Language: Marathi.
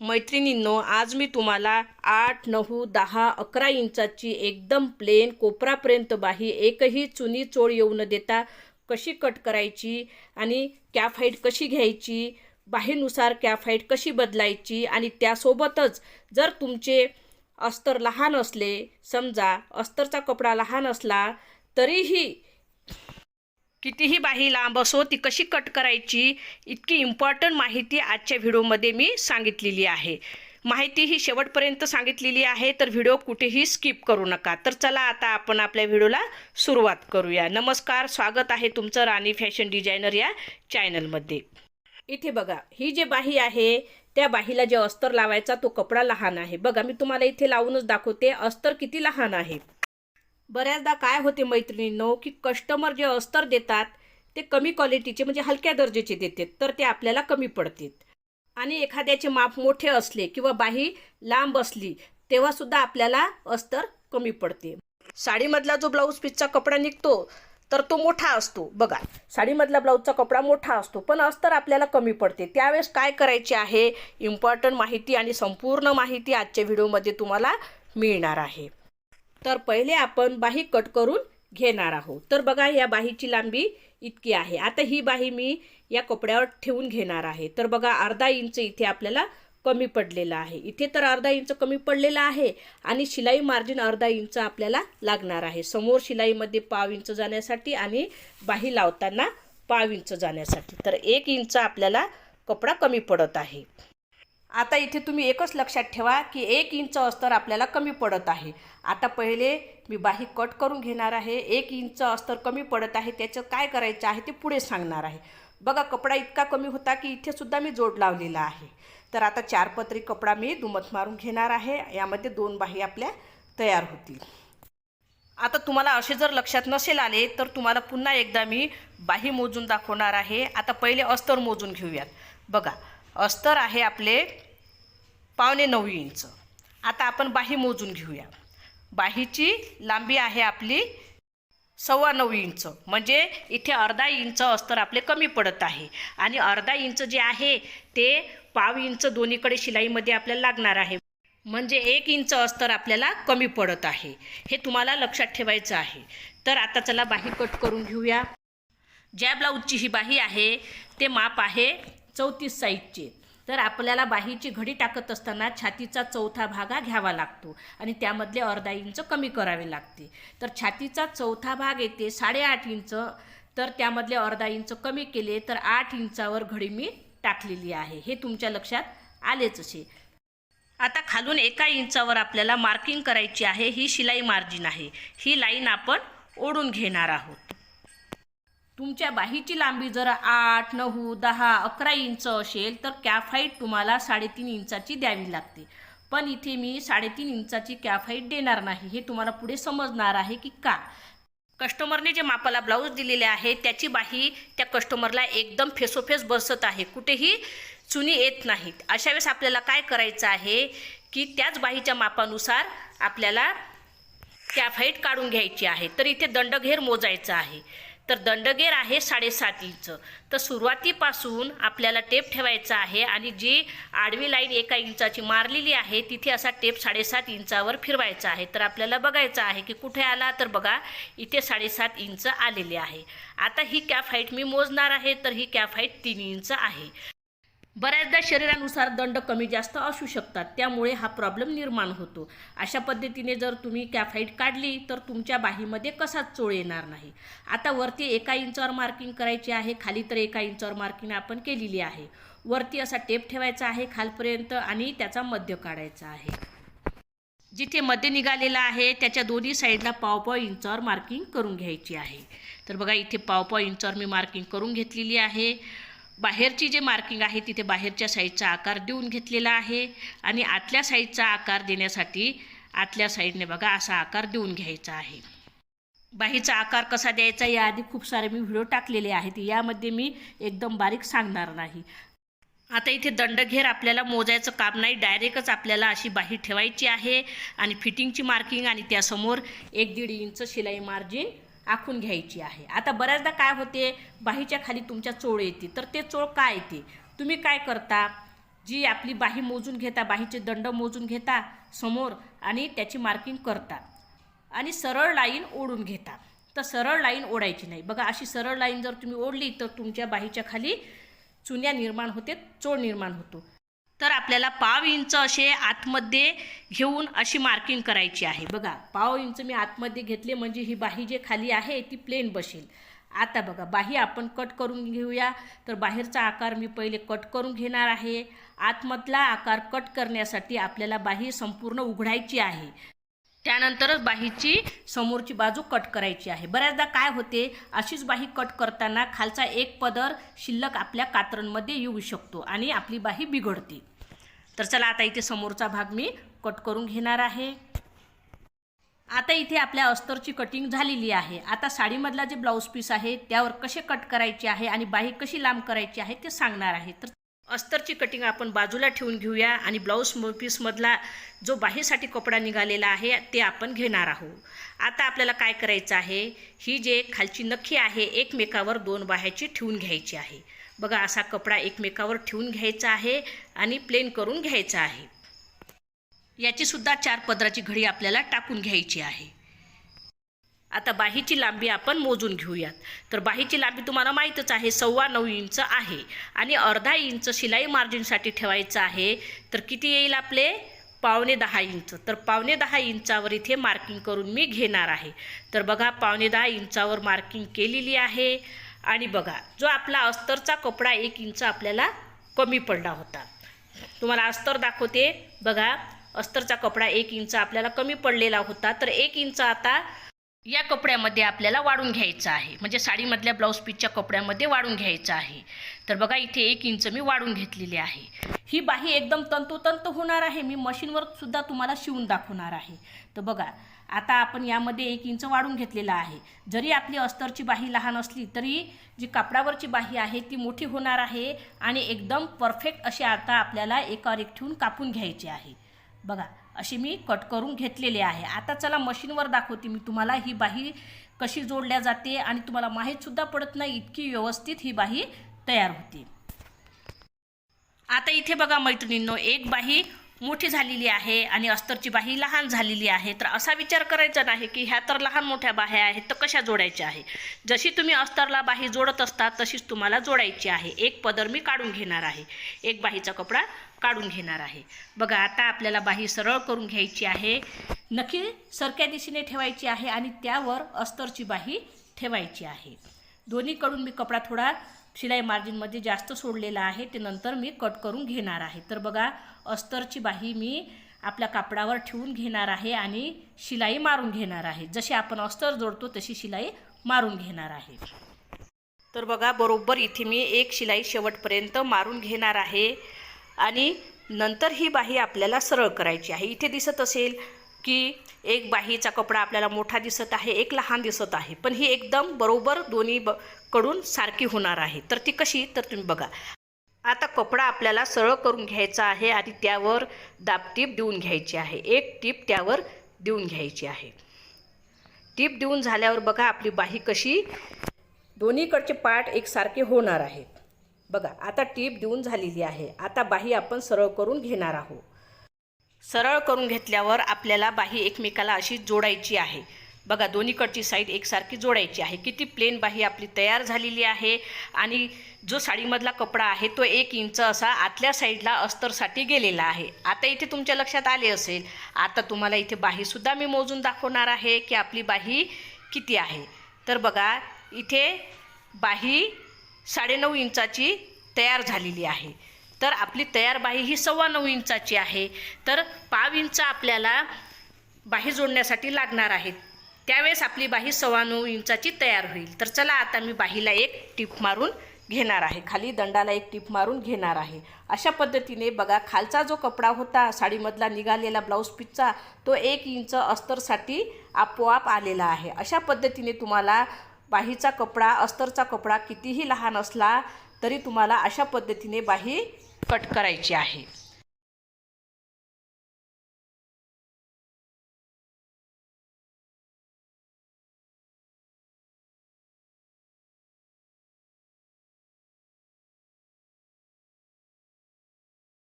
मैत्रिणींनो आज मी तुम्हाला आठ नऊ दहा अकरा इंचाची एकदम प्लेन कोपरापर्यंत बाही एकही चुनी चोळ येऊ न देता कशी कट करायची आणि कॅफ हाईट कशी घ्यायची बाहीनुसार कॅफ हाईट कशी बदलायची आणि त्यासोबतच जर तुमचे अस्तर लहान असले समजा अस्तरचा कपडा लहान असला तरीही कितीही बाही लांब असो ती कशी कट करायची इतकी इम्पॉर्टंट माहिती आजच्या व्हिडिओमध्ये मी सांगितलेली आहे. माहिती ही शेवटपर्यंत सांगितलेली आहे तर व्हिडिओ कुठेही स्किप करू नका. तर चला आता आपण आपल्या व्हिडिओला सुरुवात करूया. नमस्कार स्वागत आहे तुमचं राणी फॅशन डिझायनर या चॅनलमध्ये. इथे बघा ही जे बाही आहे त्या बाहीला जे अस्तर लावायचा तो कपडा लहान आहे. बघा मी तुम्हाला इथे लावूनच दाखवते अस्तर किती लहान आहे. बऱ्याचदा काय होते मैत्रिणींनो की कस्टमर जे अस्तर देतात ते कमी क्वालिटीचे म्हणजे हलक्या दर्जाचे देतात तर ते आपल्याला कमी पडतात. आणि एखाद्याचे माप मोठे असले किंवा बाही लांब असली तेव्हासुद्धा आपल्याला अस्तर कमी पडते. साडीमधला जो ब्लाऊज पीसचा कपडा निघतो तर तो मोठा असतो. बघा साडीमधला ब्लाऊजचा कपडा मोठा असतो पण अस्तर आपल्याला कमी पडते. त्यावेळेस काय करायचे आहे? इम्पॉर्टंट माहिती आणि संपूर्ण माहिती आजच्या व्हिडिओमध्ये तुम्हाला मिळणार आहे. तर पहिले आपण बाही कट करून घेणार आहोत. तर बघा या बाहीची लांबी इतकी आहे. आता ही बाही मी या कपड्यावर ठेवून घेणार आहे. तर बघा अर्धा इंच इथे आपल्याला कमी पडलेलं आहे. इथे तर अर्धा इंच कमी पडलेला आहे आणि शिलाई मार्जिन अर्धा इंच आपल्याला लागणार आहे. समोर शिलाईमध्ये पाव इंच जाण्यासाठी आणि बाही लावताना पाव इंच जाण्यासाठी. तर एक इंच आपल्याला कपडा कमी पडत आहे. आता इथे तुम्ही एकच लक्षात ठेवा की एक इंच अस्तर आपल्याला कमी पडत आहे. आता पहिले मी बाही कट करून घेणार आहे. एक इंच अस्तर कमी पडत आहे. त्याचं काय करायचं आहे ते पुढे सांगणार आहे. बघा कपडा इतका कमी होता की इथे सुद्धा मी जोड लावलेला आहे. तर आता चार पत्री कपडा मी दुमत मारून घेणार आहे. यामध्ये दोन बाही आपल्या तयार होतील. आता तुम्हाला असे जर लक्षात नसेल आले तर तुम्हाला पुन्हा एकदा मी बाही मोजून दाखवणार आहे. आता पहिले अस्तर मोजून घेऊयात. बघा अस्तर आहे आपले पावणे नऊ इंच. आता आपण बाही मोजून घेऊया. बाहीची लांबी आहे आपली सव्वा नऊ इंच. म्हणजे इथे अर्धा इंच अस्तर आपले कमी पडत आहे. आणि अर्धा इंच जे आहे ते पाव इंच दोन्हीकडे शिलाईमध्ये आपल्याला लागणार आहे. म्हणजे एक इंच अस्तर आपल्याला कमी पडत आहे. हे तुम्हाला लक्षात ठेवायचं आहे. तर आता चला बाही कट करून घेऊया. ज्या ब्लाऊजची ही बाही आहे ते माप आहे चौतीस साईजचे. तर आपल्याला बाहीची घडी टाकत असताना छातीचा चौथा भागा घ्यावा लागतो आणि त्यामधले अर्धा इंच कमी करावे लागते. तर छातीचा चौथा भाग येते साडेआठ इंच तर त्यामधले अर्धा इंच कमी केले तर आठ इंचावर घडी मी टाकलेली आहे. हे तुमच्या लक्षात आलेच असे आता खालून एका इंचावर आपल्याला मार्किंग करायची आहे. ही शिलाई मार्जिन आहे. ही लाईन आपण ओढून घेणार आहोत. तुमच्या बाहीची लांबी जर आठ नऊ दहा अकरा इंच असेल तर कॅफ हाईट तुम्हाला साडेतीन इंचाची द्यावी लागते. पण इथे मी साडेतीन इंचाची कॅफ हाईट देणार नाही. हे तुम्हाला पुढे समजणार आहे की का? कस्टमरने जे मापाला ब्लाऊज दिलेले आहे त्याची बाही त्या कस्टमरला एकदम फेसोफेस बसत आहे. कुठेही चुनी येत नाहीत. अशा वेळेस आपल्याला काय करायचं आहे की त्याच बाहीच्या मापानुसार आपल्याला कॅफ हाईट काढून घ्यायची आहे. तर इथे दंडघेर मोजायचं आहे. तर दंडगेर आहे साडेसात इंच तर सुरुवातीपासून आपल्याला टेप ठेवायचा आहे आणि जी आडवी लाईन एका इंचाची मारलेली आहे तिथे असा टेप साडेसात इंचावर फिरवायचा आहे. तर आपल्याला बघायचं आहे की कुठे आला तर बघा इथे साडेसात इंच आलेले आहे. आता ही कॅफ हाईट मी मोजणार आहे तर ही कॅफ हाईट तीन इंच आहे. बऱ्याचदा शरीरानुसार दंड कमी जास्त असू शकतात त्यामुळे हा प्रॉब्लेम निर्माण होतो. अशा पद्धतीने जर तुम्ही कॅफाईट काढली तर तुमच्या बाहीमध्ये कसाच चोळ येणार नाही? आता वरती एका इंचावर मार्किंग करायची आहे खाली तर एका इंचावर मार्किंग आपण केलेली आहे. वरती असा टेप ठेवायचा आहे खालपर्यंत आणि त्याचा मध्य काढायचा आहे. जिथे मध्य निघालेला आहे त्याच्या दोन्ही साईडला पाव इंचावर मार्किंग करून घ्यायची आहे. तर बघा इथे पाव इंचावर मी मार्किंग करून घेतलेली आहे. बाहेरची जे मार्किंग आहे तिथे बाहेरच्या साईडचा आकार देऊन घेतलेला आहे. आणि आतल्या साईडचा आकार देण्यासाठी आतल्या साईडने बघा असा आकार देऊन घ्यायचा आहे. बाहीचा आकार कसा द्यायचा याआधी खूप सारे मी व्हिडिओ टाकलेले आहेत. यामध्ये मी एकदम बारीक सांगणार नाही. आता इथे दंडघेर आपल्याला मोजायचं काम नाही. डायरेक्टच आपल्याला अशी बाही ठेवायची आहे. आणि फिटिंगची मार्किंग आणि त्यासमोर एक दीड इंच शिलाई मार्जिन आखून घ्यायची आहे. आता बऱ्याचदा काय होते बाहीच्या खाली तुमच्या चोळ येते. तर ते चोळ काय येते? तुम्ही काय करता? जी आपली बाही मोजून घेता बाहीचे दंड मोजून घेता समोर आणि त्याची मार्किंग करता. आणि सरळ लाईन ओढून घेता. तर सरळ लाईन ओढायची नाही. बघा अशी सरळ लाईन जर तुम्ही ओढली तर तुमच्या बाहीच्या खाली चुन्या निर्माण होते चोळ निर्माण होतो. तर आपल्याला पाव इंच असे आतमध्ये घेऊन अशी मार्किंग करायची आहे. बघा पाव इंच मी आतमध्ये घेतले म्हणजे ही बाही जे खाली आहे ती प्लेन बसेल. आता बघा बाही आपण कट करून घेऊया. तर बाहेरचा आकार मी पहिले कट करून घेणार आहे. आतमधला आकार कट करण्यासाठी आपल्याला बाही संपूर्ण उघडायची आहे. त्यानंतरच बाहीची समोरची बाजू कट करायची आहे. बऱ्याचदा काय होते अशीच बाही कट करताना खालचा एक पदर शिल्लक आपल्या कात्रणमध्ये येऊ शकतो आणि आपली बाही बिघडते. तर चला आता इथे समोरचा भाग मी कट करून घेणार आहे. आता इथे आपल्या अस्तरची कटिंग झालेली आहे. आता साडीमधला जे ब्लाऊज पीस आहे त्यावर कसे कट करायचे आहे आणि बाही कशी लांब करायची आहे ते सांगणार आहे. तर अस्तरची कटिंग आपण बाजूला ठेवून घेऊया आणि ब्लाऊज पीसमधला जो बाहीसाठी कपडा निघालेला आहे ते आपण घेणार आहोत. आता आपल्याला काय करायचं आहे? ही जे खालची नखी आहे एकमेकावर दोन बाह्याची ठेवून घ्यायची आहे. बघा असा कपडा एकमेकावर ठेवून घ्यायचा आहे आणि प्लेन करून घ्यायचा आहे. याचीसुद्धा चार पदराची घडी आपल्याला टाकून घ्यायची आहे. आता बाहीची लांबी आपण मोजून घेऊयात. तर बाहीची लांबी तुम्हाला माहीतच आहे सव्वा नऊ इंच आहे आणि अर्धा इंच शिलाई मार्जिनसाठी ठेवायचं आहे. तर किती येईल आपले? पावणे दहा इंच. तर पावणे दहा इंचावर इथे मार्किंग करून मी घेणार आहे. तर बघा पावणे दहा इंचावर मार्किंग केलेली आहे. आणि बघा जो आपला अस्तरचा कपडा एक इंच आपल्याला कमी पडला होता. तुम्हाला अस्तर दाखवते. बघा अस्तरचा कपडा एक इंच आपल्याला कमी पडलेला होता. तर एक इंच आता या कपड्यामध्ये आपल्याला वाढून घ्यायचं आहे. म्हणजे साडीमधल्या ब्लाऊज पीसच्या कपड्यामध्ये वाढून घ्यायचं आहे. तर बघा इथे एक इंच मी वाढून घेतलेली आहे. ही बाही एकदम तंतोतंत होणार आहे. मी मशीनवर सुद्धा तुम्हाला शिवून दाखवणार आहे. तर बघा आता आपण यामध्ये एक इंच वाढून घेतलेला आहे. जरी आपली अस्तरची बाही लहान असली तरी जी कापडावरची बाही आहे ती मोठी होणार आहे आणि एकदम परफेक्ट अशी आता आपल्याला एकावर एक ठेवून कापून घ्यायची आहे. बघा अशी मी कट करून घेतलेली आहे. आता चला मशीनवर दाखवते मी तुम्हाला ही बाही कशी जोडल्या जाते आणि तुम्हाला माहीतसुद्धा पडत नाही इतकी व्यवस्थित ही बाही तयार होते. आता इथे बघा मैत्रिणींनो एक बाही मोठी झालेली आहे आणि अस्तरची बाही लहान झालेली आहे. तर असा विचार करायचा नाही की ह्या तर लहान मोठ्या बाह्या आहेत तर कशा जोडायच्या आहे? जशी तुम्ही अस्तरला बाही जोडत असता तशीच तुम्हाला जोडायची आहे. एक पदर मी काढून घेणार आहे. एक बाहीचा कपडा काढून घेणार आहे. बघा आता आपल्याला बाही सरळ करून घ्यायची आहे. नखी सरक्या दिशेने ठेवायची आहे आणि त्यावर अस्तरची बाही ठेवायची आहे. दोन्हीकडून मी कपडा थोडा शिलाई मार्जिनमध्ये जास्त सोडलेला आहे. ते नंतर मी कट करून घेणार आहे. तर बघा अस्तरची बाही मी आपल्या कापडावर ठेवून घेणार आहे आणि शिलाई मारून घेणार आहे. जशी आपण अस्तर जोडतो तशी शिलाई मारून घेणार आहे. तर बघा बरोबर इथे मी एक शिलाई शेवटपर्यंत मारून घेणार आहे. आणि नंतर ही बाही आपल्याला सरळ करायची आहे. इथे दिसत असेल की एक बाहीचा कपडा आपल्याला मोठा दिसत आहे एक लहान दिसत आहे. पण ही एकदम बरोबर दोन्ही ब कडून सारखी होणार आहे. तर ती कशी? तर तुम्ही बघा. आता कपडा आपल्याला सरळ करून घ्यायचा आहे आणि त्यावर दाबटीप देऊन घ्यायची आहे. एक टीप त्यावर देऊन घ्यायची आहे. टीप देऊन झाल्यावर बघा आपली बाही कशी? दोन्हीकडचे पार्ट एकसारखे होणार आहेत. बघा आता टीप देऊन झालेली आहे. आता बाही आपण सरळ करून घेणार आहोत. सरळ करून घेतल्यावर आपल्याला बाही एकमेकाला अशी जोडायची आहे. बघा दोन्हीकडची साईड एकसारखी जोडायची आहे. किती प्लेन बाही आपली तयार झालेली आहे आणि जो साडीमधला कपडा आहे तो एक इंच असा आतल्या साईडला अस्तरसाठी गेलेला आहे. आता इथे तुमच्या लक्षात आले असेल आता तुम्हाला इथे बाहीसुद्धा मी मोजून दाखवणार आहे की आपली बाही किती आहे. तर बघा इथे बाही साडेनऊ इंचाची तयार झालेली आहे. तर आपली तयार बाही ही सव्वा नऊ इंचाची आहे. तर पाव इंच आपल्याला बाही जोडण्यासाठी लागणार आहे. त्यावेळेस आपली बाही सव्वा नऊ इंचाची तयार होईल. तर चला आता मी बाहीला एक टिप मारून घेणार आहे. खाली दंडाला एक टिप मारून घेणार आहे. अशा पद्धतीने बघा खालचा जो कपडा होता साडीमधला निघालेला ब्लाऊज पीसचा तो एक इंच अस्तरसाठी आपोआप आलेला आहे. अशा पद्धतीने तुम्हाला बाहीचा कपडा अस्तरचा कपडा कितीही लहान असला तरी तुम्हाला अशा पद्धतीने बाही कट करायची आहे.